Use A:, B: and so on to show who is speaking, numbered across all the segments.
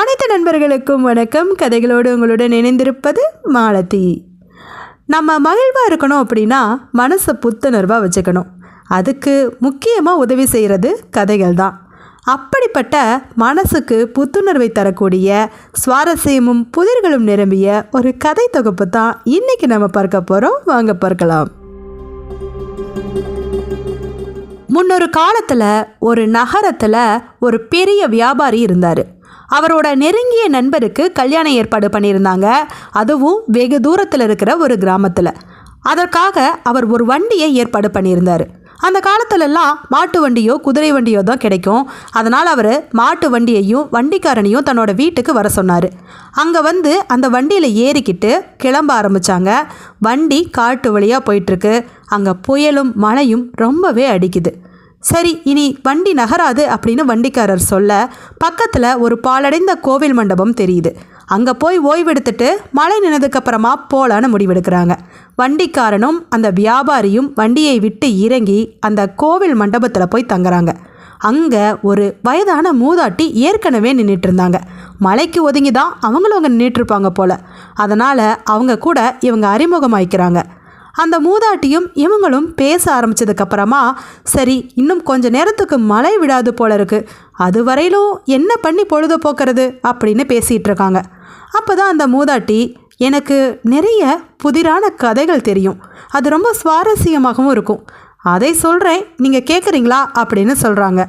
A: அனைத்து நண்பர்களுக்கும் வணக்கம். கதைகளோடு உங்களுடன் இணைந்திருப்பது மாலதி. நம்ம மகிழ்வாக இருக்கணும் அப்படின்னா மனசை புத்துணர்வாக வச்சுக்கணும். அதுக்கு முக்கியமாக உதவி செய்கிறது கதைகள் தான் அப்படிப்பட்ட மனசுக்கு புத்துணர்வை தரக்கூடிய சுவாரஸ்யமும் புதிர்களும் நிரம்பிய ஒரு கதை தொகுப்பு தான் இன்றைக்கி நம்ம பார்க்க போகிறோம் வாங்க பார்க்கலாம். முன்னொரு காலத்தில் ஒரு நகரத்தில் ஒரு பெரிய வியாபாரி இருந்தார். அவரோட நெருங்கிய நண்பருக்கு கல்யாணம் ஏற்பாடு பண்ணியிருந்தாங்க. அதுவும் வெகு தூரத்தில் இருக்கிற ஒரு கிராமத்தில். அதற்காக அவர் ஒரு வண்டியை ஏற்பாடு பண்ணியிருந்தார். அந்த காலத்துலலாம் மாட்டு வண்டியோ குதிரை வண்டியோ தான் கிடைக்கும். அதனால் அவர் மாட்டு வண்டியையும் வண்டிக்காரனையும் தன்னோட வீட்டுக்கு வர சொன்னார். அங்கே வந்து அந்த வண்டியில் ஏறிக்கிட்டு கிளம்ப ஆரம்பித்தாங்க வண்டி காட்டு வழியாக போயிட்டுருக்கு அங்கே புயலும் மழையும் ரொம்பவே அடிக்குது. சரி இனி வண்டி நகராது அப்படின்னு வண்டிக்காரர் சொல்ல பக்கத்தில் ஒரு பாலடைந்த கோவில் மண்டபம் தெரியுது. அங்கே போய் ஓய்வெடுத்துட்டு மழை நினதுக்கப்புறமா போலான்னு முடிவெடுக்கிறாங்க. வண்டிக்காரனும் அந்த வியாபாரியும் வண்டியை விட்டு இறங்கி அந்த கோவில் மண்டபத்தில் போய் தங்குறாங்க. அங்கே ஒரு வயதான மூதாட்டி ஏற்கனவே நின்றுட்டு இருந்தாங்க. மலைக்கு ஒதுங்கி தான் அவங்களும் அங்கே நின்றுட்டுருப்பாங்க போல். அதனால் அவங்க கூட இவங்க அறிமுகமாயிக்கிறாங்க. அந்த மூதாட்டியும் இவங்களும் பேச ஆரம்பிச்சதுக்கப்புறமா சரி இன்னும் கொஞ்ச நேரத்துக்கு மழை விடாது போல இருக்கு. அது வரையிலும் என்ன பண்ணி பொழுது போக்குறது அப்படின்னு பேசிகிட்டு இருக்காங்க. அப்போ தான் அந்த மூதாட்டி எனக்கு நிறைய புதிரான கதைகள் தெரியும். அது ரொம்ப சுவாரஸ்யமாகவும் இருக்கும். அதை சொல்கிறேன் நீங்கள் கேட்குறீங்களா அப்படின்னு சொல்கிறாங்க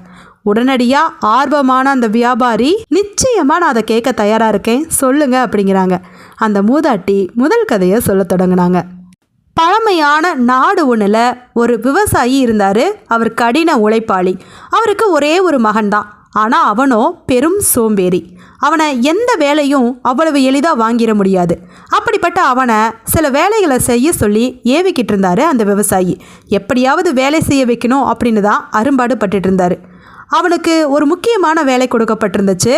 A: உடனடியாக ஆர்வமான அந்த வியாபாரி நிச்சயமாக நான் அதை கேட்க தயாராக இருக்கேன். சொல்லுங்கள் அப்படிங்கிறாங்க. அந்த மூதாட்டி முதல் கதையை சொல்ல தொடங்கினாங்க. பழமையான நாடு ஒன்றில் ஒரு விவசாயி இருந்தார். அவர் கடின உழைப்பாளி. அவருக்கு ஒரே ஒரு மகன்தான். ஆனால் அவனோ பெரும் சோம்பேறி. அவனை எந்த வேலையும் அவ்வளவு எளிதாக வாங்கிட முடியாது. அப்படிப்பட்ட அவனை சில வேலைகளை செய்ய சொல்லி ஏவிக்கிட்டு இருந்தார் அந்த விவசாயி. எப்படியாவது வேலை செய்ய வைக்கணும் அப்படின்னு தான் அரும்பாடு பட்டுட்டு இருந்தார். அவனுக்கு ஒரு முக்கியமான வேலை கொடுக்கப்பட்டிருந்துச்சு.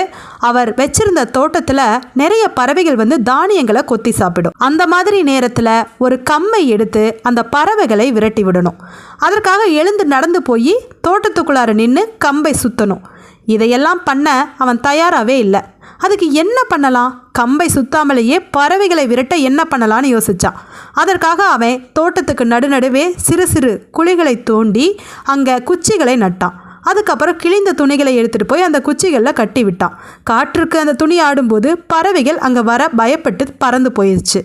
A: அவர் வச்சிருந்த தோட்டத்தில் நிறைய பறவைகள் வந்து தானியங்களை கொத்தி சாப்பிடும். அந்த மாதிரி நேரத்தில் ஒரு கம்மை எடுத்து அந்த பறவைகளை விரட்டி விடணும். அதற்காக எழுந்து நடந்து போய் தோட்டத்துக்குள்ளார நின்று கம்பை சுற்றணும் இதையெல்லாம் பண்ண அவன் தயாராகவே இல்லை. அதுக்கு என்ன பண்ணலாம்? கம்பை சுத்தாமலேயே பறவைகளை விரட்ட என்ன பண்ணலான்னு யோசிச்சான். அதற்காக அவன் தோட்டத்துக்கு நடுநடுவே சிறு சிறு குழிகளை தோண்டி அங்கே குச்சிகளை நட்டான். அதுக்கப்புறம் கிழிந்த துணிகளை எடுத்துகிட்டு போய் அந்த குச்சிகளில் கட்டி விட்டான். காற்றுக்கு அந்த துணி ஆடும்போது பறவைகள் அங்கே வர பயப்பட்டு பறந்து போயிடுச்சு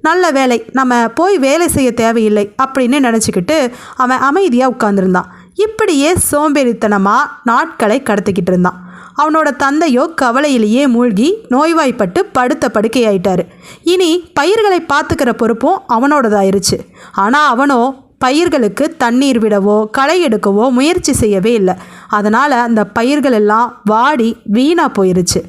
A: நல்ல வேலை நம்ம போய் வேலை செய்ய தேவையில்லை அப்படின்னு நினச்சிக்கிட்டு அவன் அமைதியாக உட்காந்துருந்தான் இப்படியே சோம்பேறித்தனமாக நாட்களை கடத்திக்கிட்டு இருந்தான். அவனோட தந்தையோ கவலையிலேயே மூழ்கி நோய்வாய்ப்பட்டு படுத்த படுக்கையாயிட்டாரு. இனி பயிர்களை பார்த்துக்கிற பொறுப்பும் அவனோடதாயிருச்சு. ஆனால் அவனோ பயிர்களுக்கு தண்ணீர் விடவோ களை எடுக்கவோ முயற்சி செய்யவே இல்லை. அதனால் அந்த பயிர்கள் எல்லாம் வாடி வீணாக போயிருச்சு.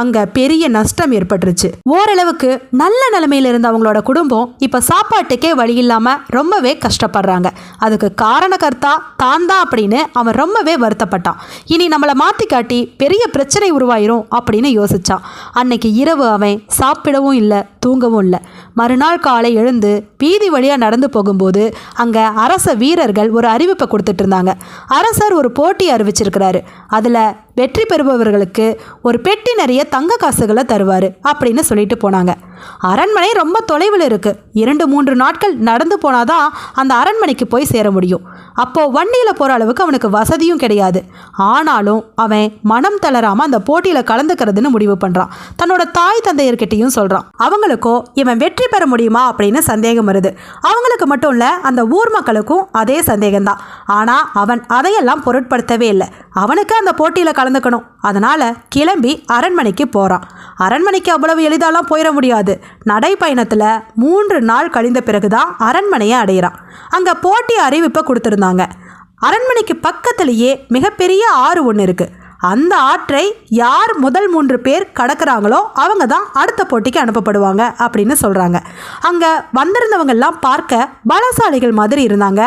A: அங்கே பெரிய நஷ்டம் ஏற்பட்டுருச்சு. ஓரளவுக்கு நல்ல நிலைமையில இருந்த அவங்களோட குடும்பம் இப்போ சாப்பாட்டுக்கே வழி இல்லாமல் ரொம்பவே கஷ்டப்படுறாங்க. அதுக்கு காரணகர்த்தா தான் தான் அப்படின்னு அவன் ரொம்பவே வருத்தப்பட்டான். இனி நம்மளை மாத்தி காட்டி பெரிய பிரச்சனை உருவாயிரும் அப்படின்னு யோசிச்சான். அன்னைக்கு இரவு அவன் சாப்பிடவும் இல்லை தூங்கவும் இல்லை. மறுநாள் காலை எழுந்து வீதி வழியாக நடந்து போகும்போது அங்கே அரச வீரர்கள் ஒரு அறிவிப்பை கொடுத்துட்டு இருந்தாங்க. அரசர் ஒரு போட்டி அறிவிச்சிருக்கிறாரு. அதில் வெற்றி பெறுபவர்களுக்கு ஒரு பெட்டி நிறைய தங்க காசுகளை தருவார் அப்படின்னு சொல்லிட்டு போனாங்க. அரண்மனை ரொம்ப தொலைவில் இருக்குது இரண்டு மூன்று நாட்கள் நடந்து போனாதான் அந்த அரண்மனைக்கு போய் சேர முடியும். அப்போது வண்டியில் போகிற அளவுக்கு அவனுக்கு வசதியும் கிடையாது. ஆனாலும் அவன் மனம் தளராமல் அந்த போட்டியில் கலந்துக்கிறதுன்னு முடிவு பண்ணுறான் தன்னோட தாய் தந்தையர்கிட்டையும் சொல்கிறான் அவங்களுக்கோ இவன் வெற்றி பெற முடியுமா? அப்படின்னு சந்தேகம் வருது. அவங்களுக்கு மட்டும் இல்லை அந்த ஊர் மக்களுக்கும் அதே சந்தேகம்தான். ஆனால் அவன் அதையெல்லாம் பொருட்படுத்தவே இல்லை. அவனுக்கு அந்த போட்டியில் கலந்துக்கணும். அதனால் கிளம்பி அரண்மனைக்கு போகிறான் அரண்மனைக்கு அவ்வளவு எளிதாலாம் போயிட முடியாது. நடைப்பயணத்தில் மூன்று நாள் கழிந்த பிறகுதான் அரண்மனையை அடையிறான். அங்கே போட்டி அறிவிப்பை கொடுத்துருந்தாங்க. அரண்மனைக்கு பக்கத்திலேயே மிகப்பெரிய ஆறு ஒன்று இருக்குது அந்த ஆற்றை யார் முதல் மூன்று பேர் கடக்கிறாங்களோ அவங்க தான் அடுத்த போட்டிக்கு அனுப்பப்படுவாங்க அப்படின்னு சொல்கிறாங்க அங்கே வந்திருந்தவங்கெல்லாம் பார்க்க பலசாலிகள் மாதிரி இருந்தாங்க.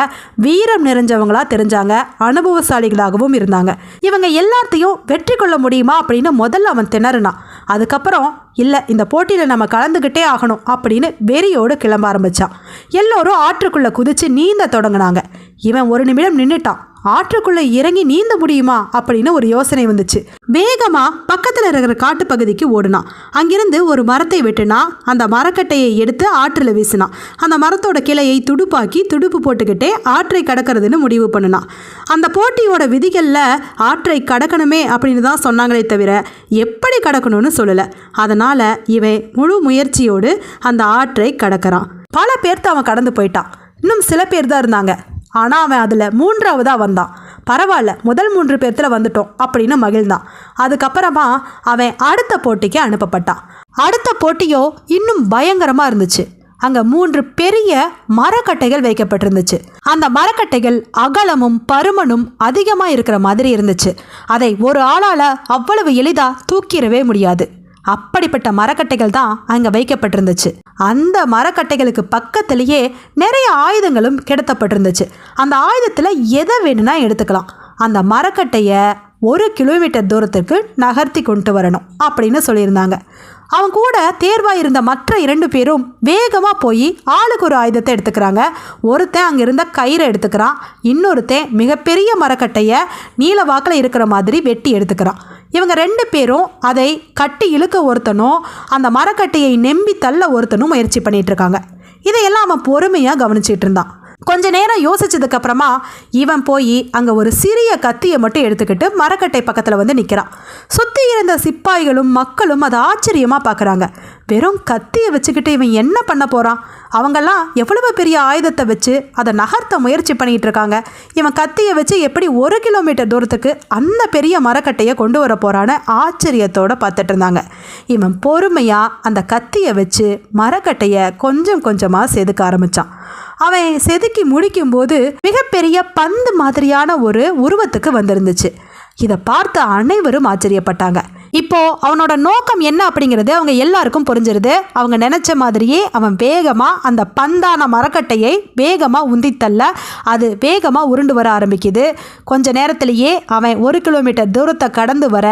A: வீரம் நிறைஞ்சவங்களாக தெரிஞ்சாங்க. அனுபவசாலிகளாகவும் இருந்தாங்க. இவங்க எல்லாத்தையும் வெற்றி கொள்ள முடியுமா அப்படின்னு முதல்ல அவன் திணறினான். அதுக்கப்புறம் இல்லை இந்த போட்டியில் நம்ம கலந்துக்கிட்டே ஆகணும் அப்படின்னு வெறியோடு கிளம்ப ஆரம்பித்தான் எல்லோரும் ஆற்றுக்குள்ளே குதித்து நீந்த தொடங்கினாங்க. இவன் ஒரு நிமிடம் நின்றுட்டான் ஆற்றுக்குள்ள இறங்கி நீந்த முடியுமா அப்படின்னு ஒரு யோசனை வந்துச்சு. வேகமா பக்கத்துல இருக்கிற காட்டு பகுதிக்கு ஓடுனான். அங்கிருந்து ஒரு மரத்தை வெட்டினா அந்த மரக்கட்டையை எடுத்து ஆற்றுல வீசினான். அந்த மரத்தோட கிளையை துடுப்பாக்கி துடுப்பு போட்டுக்கிட்டே ஆற்றை கடக்கிறதுன்னு முடிவு பண்ணினான். அந்த போட்டியோட விதிகளில் ஆற்றை கடக்கணுமே அப்படின்னு தான் சொன்னாங்களே தவிர எப்படி கடக்கணும்னு சொல்லலை. அதனால் இவன் முழு முயற்சியோடு அந்த ஆற்றை கடக்கிறான். பல பேர்த்து அவன் கடந்து போயிட்டான். இன்னும் சில பேர் தான் இருந்தாங்க. ஆனால் அவன் அதில் மூன்றாவதாக வந்தான். பரவாயில்ல முதல் மூன்று பேர்த்தில் வந்துட்டோம் அப்படின்னு மகிழ்ந்தான். அதுக்கப்புறமா அவன் அடுத்த போட்டிக்கு அனுப்பப்பட்டான். அடுத்த போட்டியோ இன்னும் பயங்கரமாக இருந்துச்சு. அங்கே மூன்று பெரிய மரக்கட்டைகள் வைக்கப்பட்டிருந்துச்சு. அந்த மரக்கட்டைகள் அகலமும் பருமனும் அதிகமாக இருக்கிற மாதிரி இருந்துச்சு. அதை ஒரு ஆளால் அவ்வளவு எளிதாக தூக்கிடவே முடியாது. அப்படிப்பட்ட மரக்கட்டைகள் தான் அங்கே வைக்கப்பட்டிருந்துச்சு. அந்த மரக்கட்டைகளுக்கு பக்கத்திலேயே நிறைய ஆயுதங்களும் கிடத்தப்பட்டிருந்துச்சு. அந்த ஆயுதத்தில் எதை வேணும்னா எடுத்துக்கலாம். அந்த மரக்கட்டையை ஒரு கிலோமீட்டர் தூரத்திற்கு நகர்த்தி கொண்டு வரணும் அப்படின்னு சொல்லியிருந்தாங்க. அவங்க கூட தேர்வாக இருந்த மற்ற இரண்டு பேரும் வேகமாக போய் ஆளுக்கு ஒரு ஆயுதத்தை எடுத்துக்கிறாங்க. ஒருத்தன் அங்கே இருந்த கயிறை எடுத்துக்கிறான். இன்னொருத்தன் மிகப்பெரிய மரக்கட்டையை நீல வாக்கில் இருக்கிற மாதிரி வெட்டி எடுத்துக்கிறான். இவங்க ரெண்டு பேரும் அதை கட்டி இழுக்க ஒருத்தனும் அந்த மரக்கட்டையை நெம்பி தள்ள ஒருத்தனும் முயற்சி பண்ணிட்டு இருக்காங்க. இதையெல்லாம் அவன் பொறுமையாக கவனிச்சிட்டு இருந்தான். கொஞ்ச நேரம் யோசிச்சதுக்கு அப்புறமா இவன் போய் அங்கே ஒரு சிறிய கத்தியை மட்டும் எடுத்துக்கிட்டு மரக்கட்டை பக்கத்தில் வந்து நிற்கிறான் சுற்றி இருந்த சிப்பாய்களும் மக்களும் அதை ஆச்சரியமாக பார்க்குறாங்க வெறும் கத்தியை வச்சுக்கிட்டு இவன் என்ன பண்ண போகிறான் அவங்கெல்லாம் எவ்வளவு பெரிய ஆயுதத்தை வச்சு அதை நகர்த்த முயற்சி பண்ணிட்டு இருக்காங்க. இவன் கத்தியை வச்சு எப்படி ஒரு கிலோமீட்டர் தூரத்துக்கு அந்த பெரிய மரக்கட்டையை கொண்டு வர போகிறான்னு ஆச்சரியத்தோடு பார்த்துட்டு இருந்தாங்க. இவன் பொறுமையாக அந்த கத்தியை வச்சு மரக்கட்டையை கொஞ்சம் கொஞ்சமாக செதுக்க ஆரம்பித்தான் அவன் செதுக்கி முடிக்கும்போது மிகப்பெரிய பந்து மாதிரியான ஒரு உருவத்துக்கு வந்திருந்துச்சு. இதை பார்த்து அனைவரும் ஆச்சரியப்பட்டாங்க. இப்போ அவனோட நோக்கம் என்ன அப்படிங்கிறது அவங்க எல்லாருக்கும் புரிஞ்சிருது. அவங்க நினைச்ச மாதிரியே அவன் வேகமாக அந்த பந்தான மரக்கட்டையை வேகமாக உந்தித்தள்ள அது வேகமாக உருண்டு வர ஆரம்பிக்குது. கொஞ்ச நேரத்திலேயே அவன் ஒரு கிலோமீட்டர் தூரத்தை கடந்து வர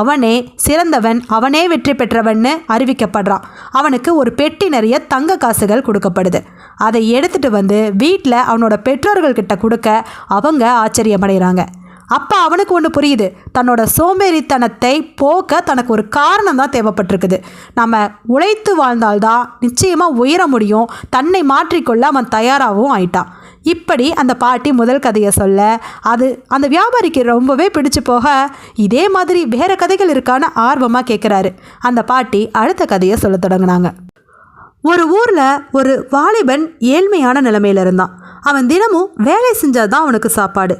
A: அவனே சிறந்தவன் அவனே வெற்றி பெற்றவன்னு அறிவிக்கப்படுறான். அவனுக்கு ஒரு பெட்டி நிறைய தங்க காசுகள் கொடுக்கப்படுது. அதை எடுத்துட்டு வந்து வீட்டில் அவனோட பெற்றோர்கள்கிட்ட கொடுக்க அவங்க ஆச்சரியமடைகிறாங்க அப்போ அவனுக்கு ஒன்று புரியுது. தன்னோட சோம்பேறித்தனத்தை போக்க தனக்கு ஒரு காரணம் தான் தேவைப்பட்டிருக்குது. நம்ம உழைத்து வாழ்ந்தால்தான் நிச்சயமாக உயர முடியும். தன்னை மாற்றிக்கொள்ள அவன் தயாராகவும் ஆயிட்டான். இப்படி அந்த பாட்டி முதல் கதையை சொல்ல அது அந்த வியாபாரிக்கு ரொம்பவே பிடிச்சு போக இதே மாதிரி வேறு கதைகள் இருக்கான்னு ஆர்வமாக கேட்குறாரு அந்த பாட்டி அடுத்த கதையை சொல்ல தொடங்கினாங்க. ஒரு ஊரில் ஒரு வாலிபன் ஏழ்மையான நிலைமையில இருந்தான். அவன் தினமும் வேலை செஞ்சால் தான் அவனுக்கு சாப்பாடு.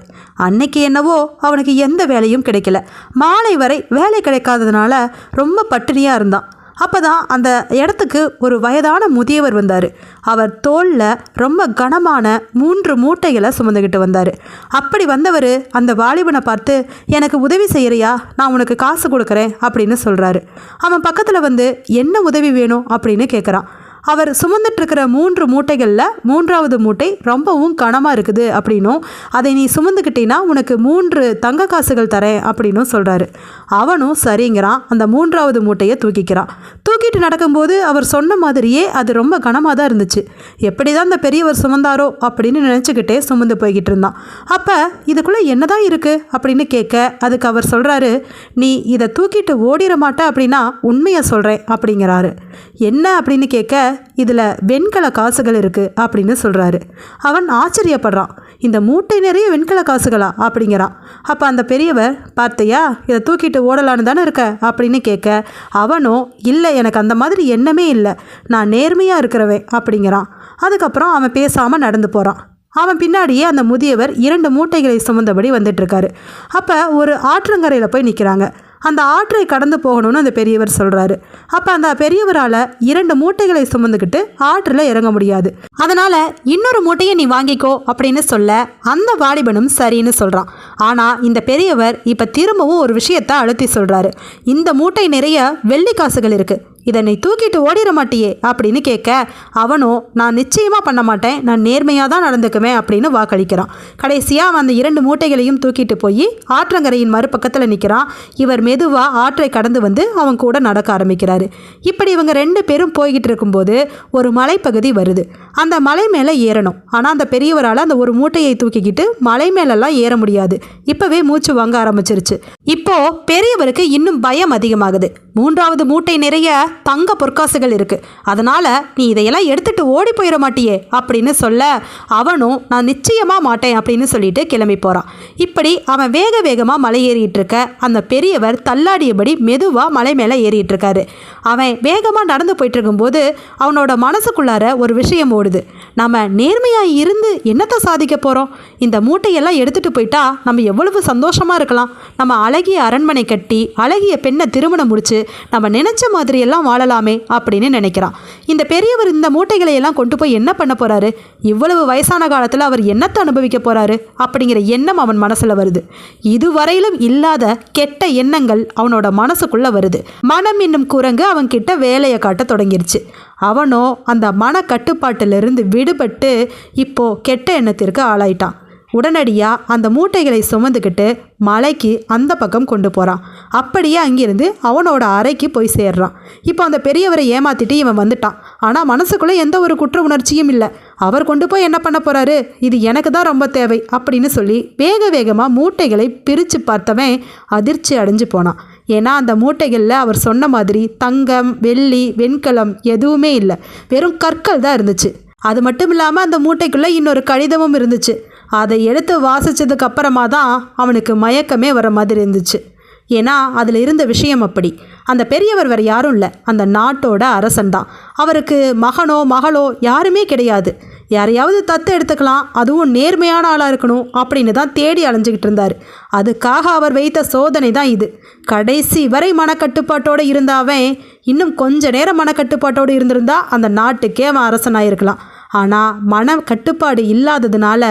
A: அன்னைக்கு என்னவோ அவனுக்கு எந்த வேலையும் கிடைக்கல. மாலை வரை வேலை கிடைக்காததுனால ரொம்ப பட்டினியாக இருந்தான். அப்போ தான் அந்த இடத்துக்கு ஒரு வயதான முதியவர் வந்தார். அவர் தோளில் ரொம்ப கனமான மூன்று மூட்டைகளை சுமந்துக்கிட்டு வந்தார். அப்படி வந்தவர் அந்த வாலிபனை பார்த்து எனக்கு உதவி செய்கிறியா நான் உனக்கு காசு கொடுக்குறேன் அப்படின்னு சொல்கிறாரு அவன் பக்கத்தில் வந்து என்ன உதவி வேணும்? அப்படின்னு கேட்குறான் அவர் சுமந்துட்டு இருக்கிற மூன்று மூட்டைகளில் மூன்றாவது மூட்டை ரொம்பவும் கனமாக இருக்குது அப்படின்னும் அதை நீ சுமந்துக்கிட்டீன்னா உனக்கு மூன்று தங்க காசுகள் தரேன் அப்படின்னும் சொல்கிறாரு அவனும் சரிங்கிறான். அந்த மூன்றாவது மூட்டையை தூக்கிக்கிறான். தூக்கிட்டு நடக்கும்போது அவர் சொன்ன மாதிரியே அது ரொம்ப கனமாக தான் இருந்துச்சு. எப்படி தான் அந்த பெரியவர் சுமந்தாரோ அப்படின்னு நினச்சிக்கிட்டே சுமந்து போய்கிட்டு இருந்தான். அப்போ இதுக்குள்ளே என்னதான் இருக்குது அப்படின்னு கேட்க அதுக்கு அவர் சொல்கிறாரு நீ இதை தூக்கிட்டு ஓடிட மாட்ட அப்படின்னா உண்மையை சொல்கிறேன் அப்படிங்கிறாரு. என்ன அப்படின்னு கேட்க இதில் வெண்கல காசுகள் இருக்குது அப்படின்னு சொல்கிறாரு அவன் ஆச்சரியப்படுறான். இந்த மூட்டை நிறைய வெண்கல காசுகளா? அப்படிங்கிறான். அப்போ அந்த பெரியவர் பார்த்தையா இதை தூக்கிட்டு ஓடலான்னு தானே இருக்க? அப்படின்னு கேட்க அவனும் இல்லை எனக்கு அந்த மாதிரி எண்ணமே இல்லை. நான் நேர்மையாக இருக்கிறவன் அப்படிங்கிறான். அதுக்கப்புறம் அவன் பேசாமல் நடந்து போகிறான் அவன் பின்னாடியே அந்த முதியவர் இரண்டு மூட்டைகளை சுமந்தபடி வந்துட்டு இருக்காரு. அப்போ ஒரு ஆற்றங்கரையில் போய் நிற்கிறாங்க அந்த ஆற்றை கடந்து போகணும்னு அந்த பெரியவர் சொல்கிறாரு அப்போ அந்த பெரியவரால் இரண்டு மூட்டைகளை சுமந்துக்கிட்டு ஆற்றில் இறங்க முடியாது. அதனால் இன்னொரு மூட்டையை நீ வாங்கிக்கோ அப்படின்னு சொல்ல அந்த வாலிபனும் சரின்னு சொல்கிறான் ஆனால் இந்த பெரியவர் இப்போ திரும்பவும் ஒரு விஷயத்தை அழுத்தி சொல்கிறாரு இந்த மூட்டை நிறைய வெள்ளி காசுகள் இருக்குது இதனை தூக்கிட்டு ஓடிட மாட்டியே அப்படின்னு கேட்க அவனும் நான் நிச்சயமாக பண்ண மாட்டேன். நான் நேர்மையாக தான் நடந்துக்குவேன் அப்படின்னு வாக்களிக்கிறான். கடைசியாக அவன் அந்த இரண்டு மூட்டைகளையும் தூக்கிட்டு போய் ஆற்றங்கரையின் மறுபக்கத்தில் நிற்கிறான் இவர் மெதுவாக ஆற்றை கடந்து வந்து அவன் கூட நடக்க ஆரம்பிக்கிறாரு. இப்படி இவங்க ரெண்டு பேரும் போய்கிட்டு இருக்கும்போது ஒரு மலைப்பகுதி வருது. அந்த மலை மேலே ஏறணும். ஆனால் அந்த பெரியவரால் அந்த ஒரு மூட்டையை தூக்கிக்கிட்டு மலை மேலெல்லாம் ஏற முடியாது. இப்போவே மூச்சு வாங்க ஆரம்பிச்சிருச்சு. இப்போ பெரியவருக்கு இன்னும் பயம் அதிகமாகுது. மூன்றாவது மூட்டை நிறைய தங்க பொற்காசுகள் இருக்கு. அதனால நீ இதையெல்லாம் எடுத்துட்டு ஓடி போயிட மாட்டியே அப்படின்னு சொல்ல அவனும் நான் நிச்சயமா மாட்டேன் அப்படின்னு சொல்லிட்டு கிளம்பி போறான். இப்படி அவன் வேக வேகமாக மலை ஏறிட்டு இருக்க அந்த பெரியவர் தள்ளாடியபடி மெதுவாக மலை மேலே ஏறிட்டு இருக்காரு. அவன் வேகமாக நடந்து போயிட்டு இருக்கும்போது அவனோட மனசுக்குள்ளார ஒரு விஷயம் ஓடுது. நம்ம நேர்மையாக இருந்து என்னத்தை சாதிக்க போகிறோம் இந்த மூட்டையெல்லாம் எடுத்துகிட்டு போயிட்டா நம்ம எவ்வளவு சந்தோஷமாக இருக்கலாம். நம்ம அழகிய அரண்மனை கட்டி அழகிய பெண்ணை திருமணம் முடிச்சு நம்ம நினச்ச மாதிரியெல்லாம் வாழலாமே அப்படின்னு நினைக்கிறான். இந்த பெரியவர் இந்த மூட்டைகளை எல்லாம் கொண்டு போய் என்ன பண்ண போகிறாரு இவ்வளவு வயசான காலத்தில் அவர் என்னத்தை அனுபவிக்க போகிறாரு அப்படிங்கிற எண்ணம் அவன் மனசில் வருது. இதுவரையிலும் இல்லாத கெட்ட எண்ணங்கள் அவனோட மனசுக்குள்ளே வருது. மனம் என்னும் குரங்கு அவன் கிட்ட வேலையை காட்ட தொடங்கிருச்சு. அவனோ அந்த மன கட்டுப்பாட்டிலிருந்து விடுபட்டு இப்போ கெட்ட எண்ணத்திற்கு ஆளாயிட்டான். உடனடியாக அந்த மூட்டைகளை சுமந்துக்கிட்டு மலைக்கு அந்த பக்கம் கொண்டு போகிறான் அப்படியே அங்கிருந்து அவனோட அறைக்கு போய் சேர்றான். இப்போ அந்த பெரியவரை ஏமாத்திட்டு இவன் வந்துட்டான். ஆனால் மனசுக்குள்ளே எந்த ஒரு குற்ற உணர்ச்சியும் இல்லை. அவர் கொண்டு போய் என்ன பண்ண போகிறாரு இது எனக்கு தான் ரொம்ப தேவை அப்படின்னு சொல்லி வேக வேகமாக மூட்டைகளை பிரித்து பார்த்தவன் அதிர்ச்சி அடைஞ்சு போனான். ஏன்னா அந்த மூட்டைகளில் அவர் சொன்ன மாதிரி தங்கம் வெள்ளி வெண்கலம் எதுவுமே இல்லை. வெறும் கற்கள் தான் இருந்துச்சு. அது மட்டும் இல்லாமல் அந்த மூட்டைக்குள்ளே இன்னொரு கடிதமும் இருந்துச்சு. அதை எடுத்து வாசித்ததுக்கு அப்புறமா தான் அவனுக்கு மயக்கமே வர மாதிரி இருந்துச்சு. ஏன்னா அதில் இருந்த விஷயம் அப்படி. அந்த பெரியவர் வேறு யாரும் இல்லை. அந்த நாட்டோட அரசன் தான். அவருக்கு மகனோ மகளோ யாருமே கிடையாது. யாரையாவது தத்து எடுத்துக்கலாம். அதுவும் நேர்மையான ஆளாக இருக்கணும் அப்படின்னு தான் தேடி அலைஞ்சிக்கிட்டு இருந்தார். அதுக்காக அவர் வைத்த சோதனை தான் இது. கடைசி வரை மனக்கட்டுப்பாட்டோடு இருந்தாவன் இன்னும் கொஞ்ச நேரம் மனக்கட்டுப்பாட்டோடு இருந்திருந்தா அந்த நாட்டுக்கே அவன் அரசனாயிருக்கலாம். ஆனால் மன கட்டுப்பாடு இல்லாததுனால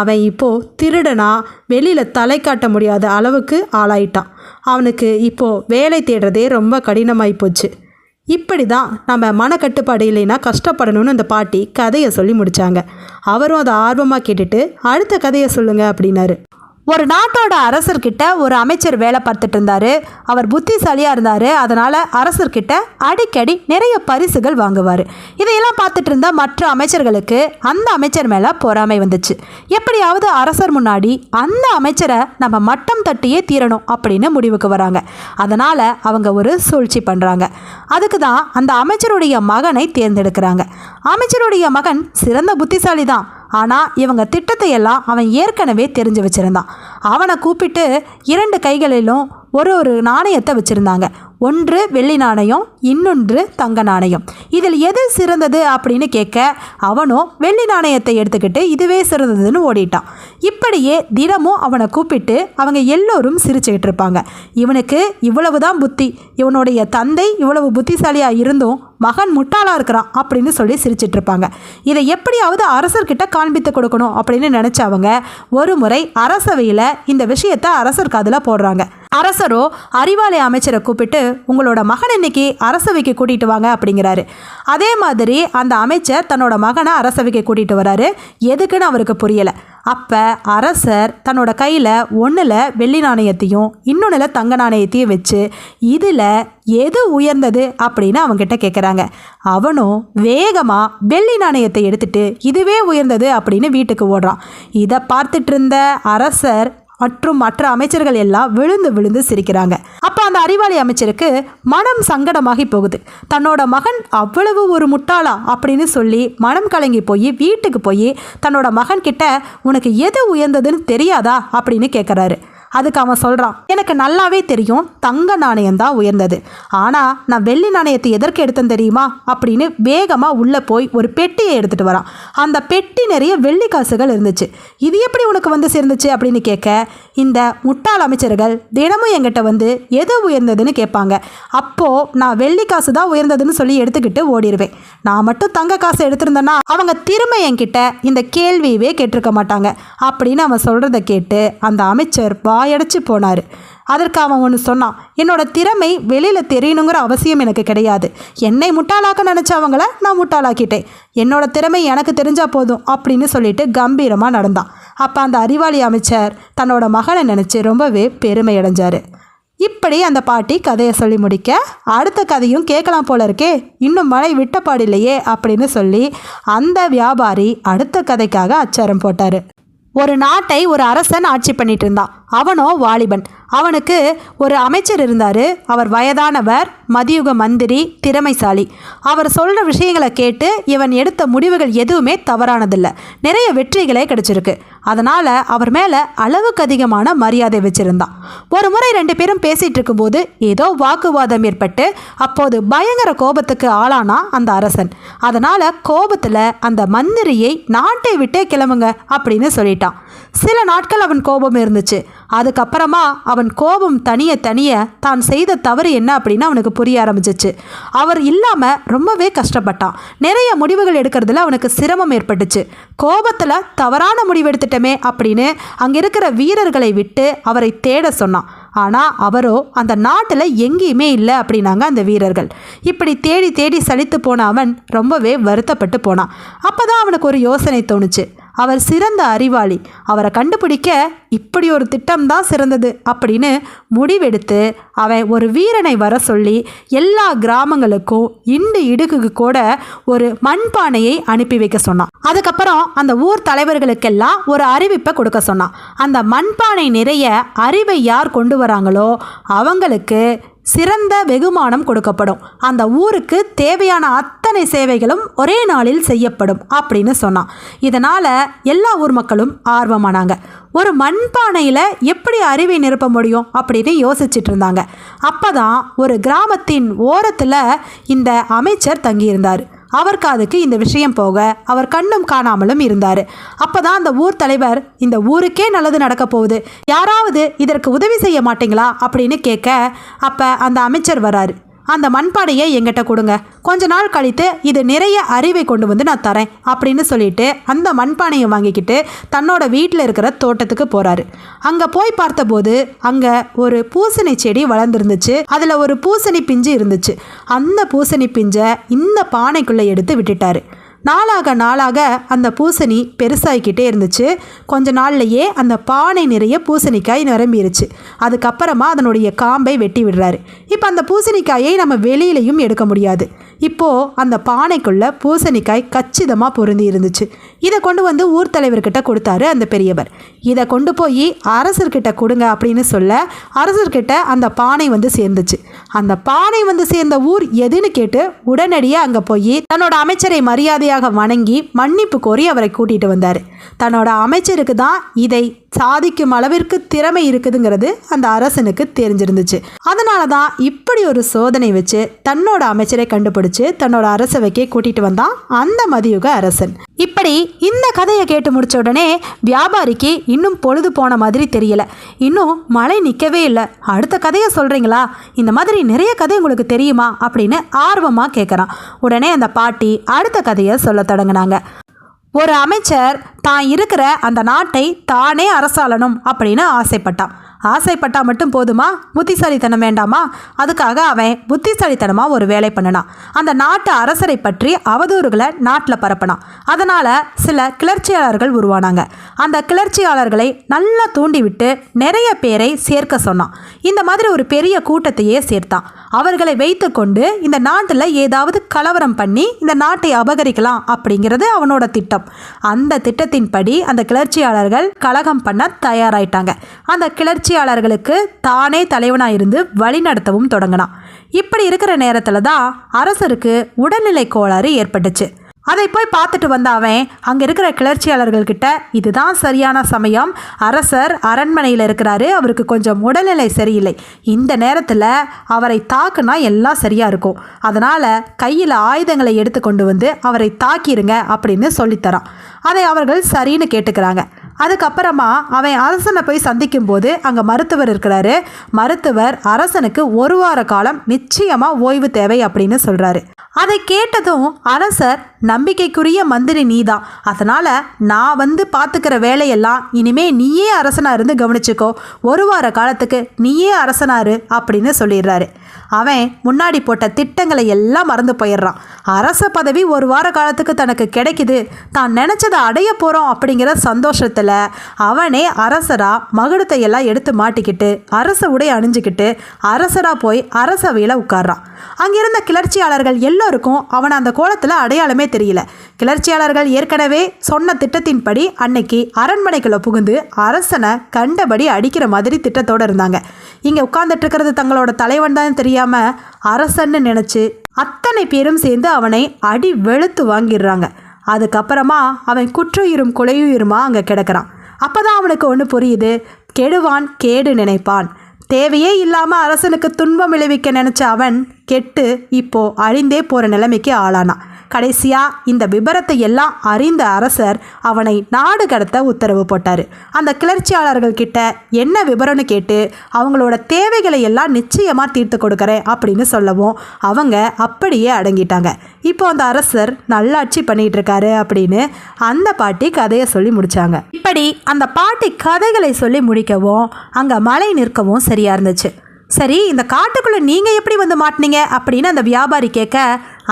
A: அவன் இப்போது திருடனா வெளியில் தலை காட்ட முடியாத அளவுக்கு ஆளாயிட்டான். அவனுக்கு இப்போது வேலை தேடுறதே ரொம்ப கடினமாகி போச்சு. இப்படி தான் நம்ம மனக்கட்டுப்பாடு இல்லைன்னா கஷ்டப்படணும்னு அந்த பாட்டி கதையை சொல்லி முடித்தாங்க அவரும் அதை ஆர்வமாக கேட்டுட்டு அடுத்த கதையை சொல்லுங்கள் அப்படின்னாரு. ஒரு நாட்டோட அரசர்கிட்ட ஒரு அமைச்சர் வேலை பார்த்துட்டு இருந்தாரு. அவர் புத்திசாலியாக இருந்தார். அதனால் அரசர்கிட்ட அடிக்கடி நிறைய பரிசுகள் வாங்குவார். இதையெல்லாம் பார்த்துட்டு இருந்த மற்ற அமைச்சர்களுக்கு அந்த அமைச்சர் மேலே பொறாமை வந்துச்சு. எப்படியாவது அரசர் முன்னாடி அந்த அமைச்சரை நம்ம மட்டம் தட்டியே தீரணும் அப்படின்னு முடிவுக்கு வராங்க. அதனால் அவங்க ஒரு சூழ்ச்சி பண்ணுறாங்க அதுக்கு தான் அந்த அமைச்சருடைய மகனை தேர்ந்தெடுக்கிறாங்க. அமைச்சருடைய மகன் சிறந்த புத்திசாலி தான் ஆனால் இவங்க திட்டத்தை எல்லாம் அவன் ஏற்கனவே தெரிஞ்சு வச்சுருந்தான். அவனை கூப்பிட்டு இரண்டு கைகளிலும் ஒரு ஒரு நாணயத்தை வச்சுருந்தாங்க. ஒன்று வெள்ளி நாணயம் இன்னொன்று தங்க நாணயம். இதில் எது சிறந்தது அப்படின்னு கேட்க அவனும் வெள்ளி நாணயத்தை எடுத்துக்கிட்டு இதுவே சிறந்ததுன்னு ஓடிட்டான். இப்படியே தினமும் அவனை கூப்பிட்டு அவங்க எல்லோரும் சிரிச்சுக்கிட்டு இருப்பாங்க. இவனுக்கு இவ்வளவு தான் புத்தி. இவனுடைய தந்தை இவ்வளவு புத்திசாலியாக இருந்தும் மகன் முட்டாளாக இருக்கிறான் அப்படின்னு சொல்லி சிரிச்சிட்டு இருப்பாங்க. இதை எப்படியாவது அரசர்கிட்ட காண்பித்து கொடுக்கணும் அப்படின்னு நினச்சவங்க ஒரு முறை அரசவையில் இந்த விஷயத்தை அரசர் காதில் போடுறாங்க. அரசரோ அறிவாலய அமைச்சரை கூப்பிட்டு உங்களோட மகன் இன்னைக்கு அரசவைக்கு கூட்டிகிட்டு வாங்க அப்படிங்கிறாரு. அதே மாதிரி அந்த அமைச்சர் தன்னோட மகனை அரசவைக்கு கூட்டிகிட்டு வராரு. எதுக்குன்னு அவருக்கு புரியலை. அப்போ அரசர் தன்னோட கையில் ஒன்றில் வெள்ளி நாணயத்தையும் இன்னொன்றில் தங்க நாணயத்தையும் வச்சு இதில் எது உயர்ந்தது அப்படின்னு அவங்ககிட்ட கேட்குறாங்க அவனும் வேகமாக வெள்ளி நாணயத்தை எடுத்துட்டு இதுவே உயர்ந்தது அப்படின்னு வீட்டுக்கு ஓடுறான். இதை பார்த்துட்டு இருந்த அரசர் மற்றும் மற்ற அமைச்சர்கள் எல்லாம் விழுந்து விழுந்து சிரிக்கிறாங்க. அப்போ அந்த அறிவாளி அமைச்சருக்கு மனம் சங்கடமாகி போகுது. தன்னோட மகன் அவ்வளவு ஒரு முட்டாளா அப்படின்னு சொல்லி மனம் கலங்கி போய் வீட்டுக்கு போய் தன்னோட மகன் கிட்ட உனக்கு எது உயர்ந்ததுன்னு தெரியாதா அப்படின்னு கேட்குறாரு அதுக்கு அவன் சொல்கிறான் எனக்கு நல்லாவே தெரியும் தங்க நாணயம் தான் உயர்ந்தது. ஆனால் நான் வெள்ளி நாணயத்தை எதற்கு எடுத்தேன் தெரியுமா? அப்படின்னு வேகமாக உள்ளே போய் ஒரு பெட்டியை எடுத்துகிட்டு வரான். அந்த பெட்டி நிறைய வெள்ளி காசுகள் இருந்துச்சு. இது எப்படி உனக்கு வந்து சேர்ந்துச்சு? அப்படின்னு கேட்க இந்த முட்டாள் அமைச்சர்கள் தினமும் என்கிட்ட வந்து எது உயர்ந்ததுன்னு கேட்பாங்க. அப்போது நான் வெள்ளி காசு தான் உயர்ந்ததுன்னு சொல்லி எடுத்துக்கிட்டு ஓடிடுவேன் நான் மட்டும் தங்க காசு எடுத்திருந்தேன்னா அவங்க திரும்ப என்கிட்ட இந்த கேள்வியவே கேட்டிருக்க மாட்டாங்க. அப்படின்னு அவன் சொல்கிறத கேட்டு அந்த அமைச்சர் வாயடைச்சு போனார். அதற்கு அவன் ஒன்று சொன்னான் என்னோட திறமை வெளியில் தெரியணுங்கிற அவசியம் எனக்கு கிடையாது. என்னை முட்டாளாக்க நினச்சவங்கள நான் முட்டாளாக்கிட்டேன். என்னோட திறமை எனக்கு தெரிஞ்சால் போதும் அப்படின்னு சொல்லிட்டு கம்பீரமாக நடந்தான். அப்போ அந்த அறிவாளி அமைச்சர் தன்னோட மகனை நினச்சி ரொம்பவே பெருமை அடைஞ்சார். இப்படி அந்த பாட்டி கதையை சொல்லி முடிக்க அடுத்த கதையும் கேட்கலாம் போல இருக்கே இன்னும் மழை விட்டப்பாடில்லையே அப்படின்னு சொல்லி அந்த வியாபாரி அடுத்த கதைக்காக அச்சாரம் போட்டார். ஒரு நாட்டை ஒரு அரசன் ஆட்சி பண்ணிட்டு இருந்தான். அவனோ வாலிபன். அவனுக்கு ஒரு அமைச்சர் இருந்தார். அவர் வயதானவர் மதியுக மந்திரி திறமைசாலி. அவர் சொல்கிற விஷயங்களை கேட்டு இவன் எடுத்த முடிவுகள் எதுவுமே தவறானதில்லை. நிறைய வெற்றிகளே கிடச்சிருக்கு. அதனால் அவர் மேலே அளவுக்கு அதிகமான மரியாதை வச்சுருந்தான். ஒரு முறை ரெண்டு பேரும் பேசிகிட்டு இருக்கும்போது ஏதோ வாக்குவாதம் ஏற்பட்டு அப்போது பயங்கர கோபத்துக்கு ஆளானா அந்த அரசன். அதனால் கோபத்தில் அந்த மந்திரியை நாட்டை விட்டே கிளம்புங்க அப்படின்னு சொல்லிட்டான். சில நாட்கள் அவன் கோபம் இருந்துச்சு. அதுக்கப்புறமா அவன் கோபம் தனிய தனிய தான் செய்த தவறு என்ன அப்படின்னு அவனுக்கு புரிய ஆரம்பிச்சிச்சு. அவர் இல்லாமல் ரொம்பவே கஷ்டப்பட்டான். நிறைய முடிவுகள் எடுக்கிறதுல அவனுக்கு சிரமம் ஏற்பட்டுச்சு. கோபத்தில் தவறான முடிவு எடுத்துட்டோமே அப்படின்னு அங்கே இருக்கிற வீரர்களை விட்டு அவரை தேட சொன்னான். ஆனால் அவரோ அந்த நாட்டில் எங்கேயுமே இல்லை அப்படின்னாங்க அந்த வீரர்கள். இப்படி தேடி தேடி சலித்து போன அவன் ரொம்பவே வருத்தப்பட்டு போனான். அப்போ தான் அவனுக்கு ஒரு யோசனை தோணுச்சு. அவர் சிறந்த அறிவாளி. அவரை கண்டுபிடிக்க இப்படி ஒரு திட்டம் தான் சிறந்தது அப்படின்னு முடிவெடுத்து அவன் ஒரு வீரனை வர சொல்லி எல்லா கிராமங்களுக்கும் இண்டு இடுக்குக்கு கூட ஒரு மண்பானையை அனுப்பி வைக்க சொன்னான். அதுக்கப்புறம் அந்த ஊர் தலைவர்களுக்கெல்லாம் ஒரு அறிவிப்பை கொடுக்க சொன்னான். அந்த மண்பானை நிறைய அறிவை யார் கொண்டு வராங்களோ அவங்களுக்கு சிறந்த வெகுமானம் கொடுக்கப்படும். அந்த ஊருக்கு தேவையான அத்தனை சேவைகளும் ஒரே நாளில் செய்யப்படும் அப்படின்னு சொன்னான். இதனால் எல்லா ஊர் மக்களும் ஆர்வமானாங்க. ஒரு மண்பானையில் எப்படி அறிவை நிரப்ப முடியும் அப்படின்னு யோசிச்சுட்டு இருந்தாங்க. அப்போ தான் ஒரு கிராமத்தின் ஓரத்தில் இந்த அமைச்சர் தங்கியிருந்தார். அவர் காதுக்கு இந்த விஷயம் போக அவர் கண்ணும் காணாமலும் இருந்தார். அப்போ தான் அந்த ஊர் தலைவர் இந்த ஊருக்கே நல்லது நடக்க போகுது. யாராவது இதற்கு உதவி செய்ய மாட்டீங்களா? அப்படின்னு கேட்க அப்போ அந்த அமைச்சர் வராரு அந்த மண்பானையை எங்கிட்ட கொடுங்க. கொஞ்ச நாள் கழித்து இது நிறைய அறிவை கொண்டு வந்து நான் தரேன் அப்படின்னு சொல்லிட்டு அந்த மண்பானையை வாங்கிக்கிட்டு தன்னோட வீட்டில் இருக்கிற தோட்டத்துக்கு போகிறாரு அங்கே போய் பார்த்தபோது அங்கே ஒரு பூசணி செடி வளர்ந்துருந்துச்சு. அதில் ஒரு பூசணி பிஞ்சு இருந்துச்சு. அந்த பூசணி பிஞ்சை இந்த பானைக்குள்ளே எடுத்து விட்டுட்டாரு. நாளாக நாளாக அந்த பூசணி பெருசாகிக்கிட்டே இருந்துச்சு. கொஞ்ச நாள்லையே அந்த பானை நிறைய பூசணிக்காய் நிரம்பிருச்சு. அதுக்கப்புறமா அதனுடைய காம்பை வெட்டி விடுறாரு. இப்போ அந்த பூசணிக்காயை நம்ம வெளியிலையும் எடுக்க முடியாது. இப்போது அந்த பானைக்குள்ளே பூசணிக்காய் கச்சிதமாக பொருந்தி இருந்துச்சு. இதை கொண்டு வந்து ஊர் தலைவர்கிட்ட கொடுத்தாரு அந்த பெரியவர். இதை கொண்டு போய் அரசர்கிட்ட கொடுங்க அப்படின்னு சொல்ல அரசர்கிட்ட அந்த பானை வந்து சேர்ந்துச்சு. அந்த பானை வந்து சேர்ந்த ஊர் எதுன்னு கேட்டு உடனடியாக அங்கே போய் தன்னோட அமைச்சரை மரியாதையாக வணங்கி மன்னிப்பு கோரி அவரை கூட்டிகிட்டு வந்தார். தன்னோட அமைச்சருக்கு தான் இதை சாதிக்கும் அளவிற்கு திறமை இருக்குதுங்கிறது அந்த அரசனுக்கு தெரிஞ்சிருந்துச்சு. அதனால தான் இப்படி ஒரு சோதனை வச்சு தன்னோட அமைச்சரை கண்டுபிடிச்சு தன்னோட அரசவைக்கே கூட்டிட்டு வந்தான் அந்த மதியுக அரசன். இப்படி இந்த கதையை கேட்டு முடிச்ச உடனே வியாபாரிக்கு இன்னும் பொழுது போன மாதிரி தெரியல. இன்னும் மழை நிற்கவே இல்லை. அடுத்த கதையை சொல்கிறீங்களா இந்த மாதிரி நிறைய கதை உங்களுக்கு தெரியுமா? அப்படின்னு ஆர்வமாக கேட்குறான் உடனே அந்த பாட்டி அடுத்த கதையை சொல்ல தொடங்கினாங்க. ஒரு அமைச்சர் தான் இருக்கிற அந்த நாட்டை தானே அரசாளணும் அப்படின்னு ஆசைப்பட்டான். ஆசைப்பட்டா மட்டும் போதுமா? புத்திசாலித்தனம் வேண்டாமா? அதுக்காக அவன் புத்திசாலித்தனமாக ஒரு வேலை பண்ணினான். அந்த நாட்டு அரசரை பற்றி அவதூறுகளை நாட்டில் பரப்பினான். அதனால் சில கிளர்ச்சியாளர்கள் உருவானாங்க. அந்த கிளர்ச்சியாளர்களை நல்லா தூண்டிவிட்டு நிறைய பேரை சேர்க்க சொன்னான். இந்த மாதிரி ஒரு பெரிய கூட்டத்தையே சேர்த்தான் அவர்களை வைத்துக்கொண்டு இந்த நாட்டில் ஏதாவது கலவரம் பண்ணி இந்த நாட்டை அபகரிக்கலாம் அப்படிங்கிறது அவனோட திட்டம். அந்த திட்டத்தின்படி அந்த கிளர்ச்சியாளர்கள் கலகம் பண்ண தயாராயிட்டாங்க. அந்த கிளர்ச்சியாளர்களுக்கு தானே தலைவனாக இருந்து வழிநடத்தவும் தொடங்கினான். இப்படி இருக்கிற நேரத்தில் தான் அரசருக்கு உடல்நிலை கோளாறு ஏற்பட்டுச்சு. அதை போய் பார்த்துட்டு வந்த அவன் அங்கே இருக்கிற கிளர்ச்சியாளர்கள்கிட்ட இதுதான் சரியான சமயம். அரசர் அரண்மனையில் இருக்கிறாரு. அவருக்கு கொஞ்சம் உடல்நிலை சரியில்லை. இந்த நேரத்தில் அவரை தாக்குனா எல்லாம் சரியாக இருக்கும். அதனால் கையில் ஆயுதங்களை எடுத்து கொண்டு வந்து அவரை தாக்கிடுங்க அப்படின்னு சொல்லித்தரான் அதை அவர்கள் சரின்னு கேட்டுக்கிறாங்க. அதுக்கப்புறமா அவன் அரசனை போய் சந்திக்கும் போது அங்கே மருத்துவர் இருக்கிறாரு. மருத்துவர் அரசனுக்கு ஒரு வார காலம் நிச்சயமாக ஓய்வு தேவை அப்படின்னு சொல்கிறாரு அதை கேட்டதும் அரசர் நம்பிக்கைக்குரிய மந்திரி நீதான் அதனால் நான் வந்து பார்த்துக்கிற வேலையெல்லாம் இனிமே நீயே அரசனாக இருந்து கவனிச்சுக்கோ. ஒரு வார காலத்துக்கு நீயே அரசனாரு அப்படின்னு சொல்லிடுறாரு. அவன் முன்னாடி போட்ட திட்டங்களை எல்லாம் மறந்து போயிடுறான். அரச பதவி ஒரு வார காலத்துக்கு தனக்கு கிடைக்குது. தான் நினச்சதை அடைய போகிறோம் அப்படிங்கிற சந்தோஷத்தில் அவனே அரசராக மகுடத்தை எல்லாம் எடுத்து மாட்டிக்கிட்டு அரச உடை அணிஞ்சுக்கிட்டு அரசராக போய் அரசவையில் உட்கார்றான். அங்கிருந்த கிளர்ச்சியாளர்கள் எல்லோருக்கும் அவனை அந்த கோலத்தில் அடையாளமே தெரியல. கிளர்ச்சியாளர்கள் ஏற்கனவே சொன்ன திட்டத்தின்படி அன்னைக்கு அரண்மனைக்குள்ளே புகுந்து அரசனை கண்டபடி அடிக்கிற மாதிரி திட்டத்தோடு இருந்தாங்க. இங்கே உட்கார்ந்துட்டு இருக்கிறது தங்களோட தலைவன் தான் தெரியாமல் அரசன்னு நினச்சி அத்தனை பேரும் சேர்ந்து அவனை அடி வெளுத்து வாங்கிடுறாங்க. அதுக்கப்புறமா அவன் குற்றுயிரும் கொலையுயிருமா அங்கே கிடக்கிறான். அப்போ தான் அவனுக்கு ஒன்று புரியுது. கெடுவான் கேடு நினைப்பான். தேவையே இல்லாமல் அரசனுக்கு துன்பம் விளைவிக்க நினச்ச அவன் கெட்டு இப்போ அழிந்தே போகிற நிலைமைக்கு ஆளானான். கடைசியாக இந்த விபரத்தை எல்லாம் அறிந்த அரசர் அவனை நாடு கடத்த உத்தரவு போட்டார். அந்த கிளர்ச்சியாளர்கள் கிட்ட என்ன விபரம்னு கேட்டு அவங்களோட தேவைகளை எல்லாம் நிச்சயமாக தீர்த்து கொடுக்குறேன் அப்படின்னு சொல்லவும் அவங்க அப்படியே அடங்கிட்டாங்க. இப்போ அந்த அரசர் நல்லாட்சி பண்ணிட்டு இருக்காரு அப்படின்னு அந்த பாட்டி கதையை சொல்லி முடிச்சாங்க. இப்படி அந்த பாட்டி கதைகளை சொல்லி முடிக்கவும் அங்கே மழை நிற்கவும் சரியா இருந்துச்சு. சரி இந்த காட்டுக்குள்ளே நீங்கள் எப்படி வந்து மாட்டினீங்க? அப்படின்னு அந்த வியாபாரி கேட்க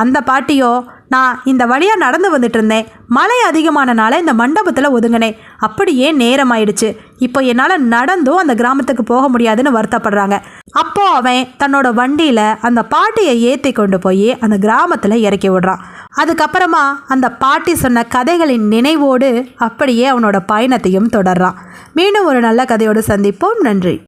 A: அந்த பாட்டியோ நான் இந்த வழியாக நடந்து வந்துட்டு இருந்தேன். மழை அதிகமானனால இந்த மண்டபத்தில் ஒதுங்கினேன். அப்படியே நேரம் ஆயிடுச்சு இப்போ என்னால் நடந்தும் அந்த கிராமத்துக்கு போக முடியாதுன்னு வருத்தப்படுறாங்க. அப்போ அவன் தன்னோட வண்டியில் அந்த பாட்டியை ஏற்றி கொண்டு போய் அந்த கிராமத்தில் இறக்கி விடுறான். அதுக்கப்புறமா அந்த பாட்டி சொன்ன கதைகளின் நினைவோடு அப்படியே அவனோட பயணத்தையும் தொடர்றான். மீண்டும் ஒரு நல்ல கதையோடு சந்திப்போம். நன்றி.